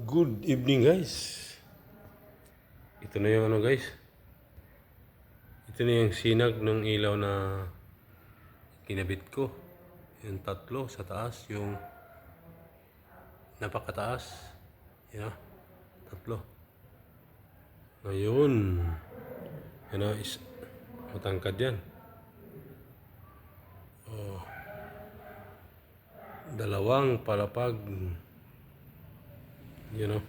Good evening guys. Ito na yung ano guys. Ito na yung sinag ng ilaw na kinabit ko. Yung tatlo sa taas. Yung napakataas. Yan na. Tatlo. Ngayon. Yan na. Is, matangkad yan. Oh. Dalawang palapag. You know.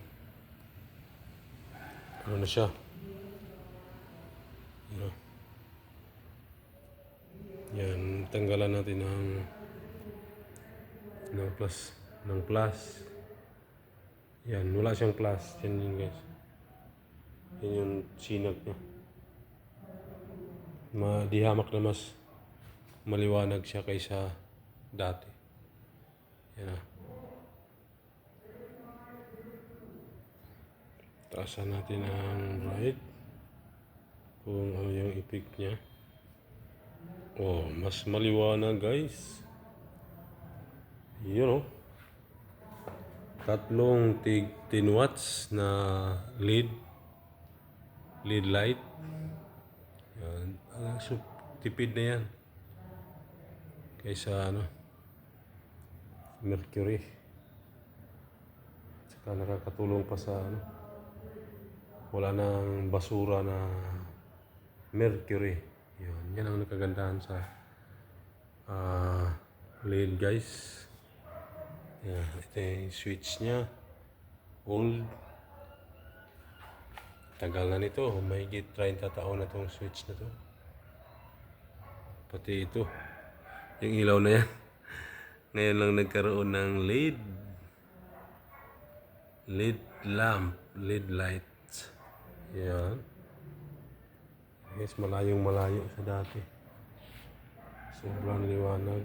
Ano na siya? Know. Yan, tanggalan natin ng ng plus ng plus. Yan, wala siyang plus. Yan yun guys. Yan yung sinag niya. Ma, di hamak na mas maliwanag siya kaysa dati. Yan ah. Taasan natin ang right. Kung ano yung ipik niya. Oh, mas maliwanag guys. You know. Tatlong tig 10 watts na lead. Lead light. Yan. Ah, so, tipid na yan. Kaysa ano. Mercury. Saka nakakatulong pa sa ano wala nang basura na mercury. Yun, yan ang nakagandahan sa uh, lid guys. Yan, ito yung switch niya. Old. Tagal na nito. Mahigit 30 taon na tong switch na to. Pati ito. Yung ilaw na yan. Ngayon lang nagkaroon ng lead. Lead lamp. Lead light. Yan. Guys, malayong malayo sa dati. Sobrang liwanag.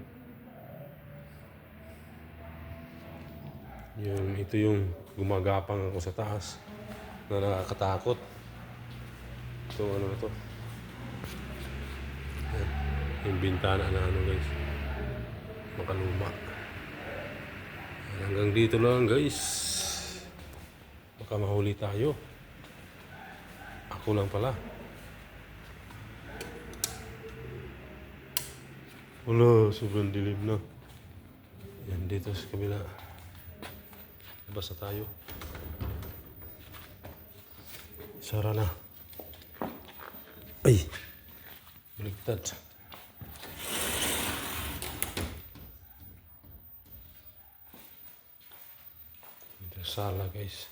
Yung, ito yung gumagapang ako sa taas na nakakatakot. Ito, ano na to? Yan. Yung bintana na ano guys. Makaluma. Hanggang dito lang guys. Baka mahuli tayo. Ako lang pala. Wala, sobrang dilim na. Yan, dito sa kabila. Labas na tayo. Sara na. Ay! Baliktad. Ito guys.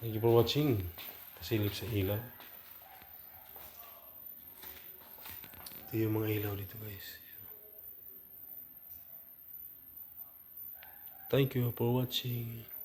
Thank you for watching. Pasilip sa ilaw. Ito yung mga ilaw dito guys. Thank you for watching.